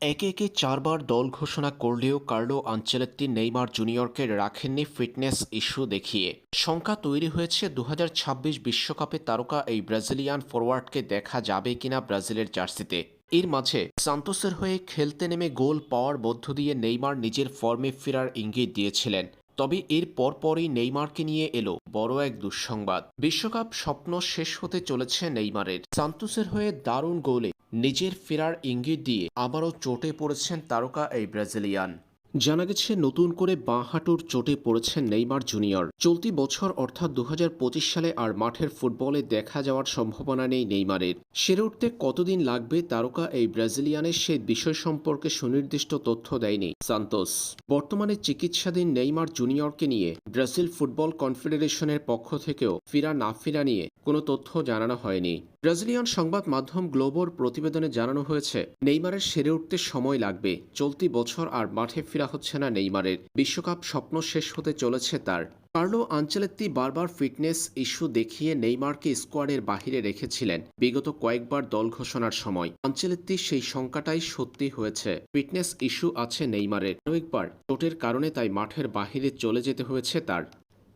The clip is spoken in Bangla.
একে একে চারবার দল ঘোষণা করলেও কার্লো আঞ্চেলত্তি, নেইমার জুনিয়রকে রাখেননি ফিটনেস ইস্যু দেখিয়ে। শঙ্কা তৈরি হয়েছে দু বিশ্বকাপে তারকা এই ব্রাজিলিয়ান ফরওয়ার্ডকে দেখা যাবে কিনা ব্রাজিলের জার্সিতে। এর মাঝে সান্তোসের হয়ে খেলতে নেমে গোল পাওয়ার মধ্য দিয়ে নেইমার নিজের ফর্মে ফেরার ইঙ্গিত দিয়েছিলেন। তবে এর পরপরই নেইমারকে নিয়ে এলো বড় এক দুঃসংবাদ। বিশ্বকাপ স্বপ্ন শেষ হতে চলেছে নেইমারের। সান্তোসের হয়ে দারুণ গোলে নিজের ফেরার ইঙ্গিত দিয়ে আবারও চোটে পড়েছেন তারকা এই ব্রাজিলিয়ান। জানা গেছে, নতুন করে বাঁ হাঁটুর চোটে পড়েছেন নেইমার জুনিয়র। চলতি বছর, অর্থাৎ দু সালে আর মাঠের ফুটবলে দেখা যাওয়ার সম্ভাবনা নেই নেইমারের। সেরে উঠতে কতদিন লাগবে তারকা এই ব্রাজিলিয়ানের সেই বিষয় সম্পর্কে সুনির্দিষ্ট তথ্য দেয়নি সান্তোস। বর্তমানে চিকিৎসাধীন নেইমার জুনিয়রকে নিয়ে ব্রাজিল ফুটবল কনফেডারেশনের পক্ষ থেকেও ফিরা না ফিরা নিয়ে কোনো তথ্য জানানো হয়নি। ব্রাজিলিয়ান সংবাদ মাধ্যম গ্লোবোর প্রতিবেদনে জানানো হয়েছে, নেইমারের সেরে উঠতে সময় লাগবে। চলতি বছর আর মাঠে ফেরা হচ্ছে না নেইমারের। বিশ্বকাপ স্বপ্ন শেষ হতে চলেছে তার। কার্লো আঞ্চলেত্তি বারবার ফিটনেস ইস্যু দেখিয়ে নেইমারকে স্কোয়াডের বাহিরে রেখেছিলেন বিগত কয়েকবার দল ঘোষণার সময়। আঞ্চলেত্তি সেই শঙ্কাটাই সত্যি হয়েছে। ফিটনেস ইস্যু আছে নেইমারের। কয়েকবার চোটের কারণে তাই মাঠের বাহিরে চলে যেতে হয়েছে তার।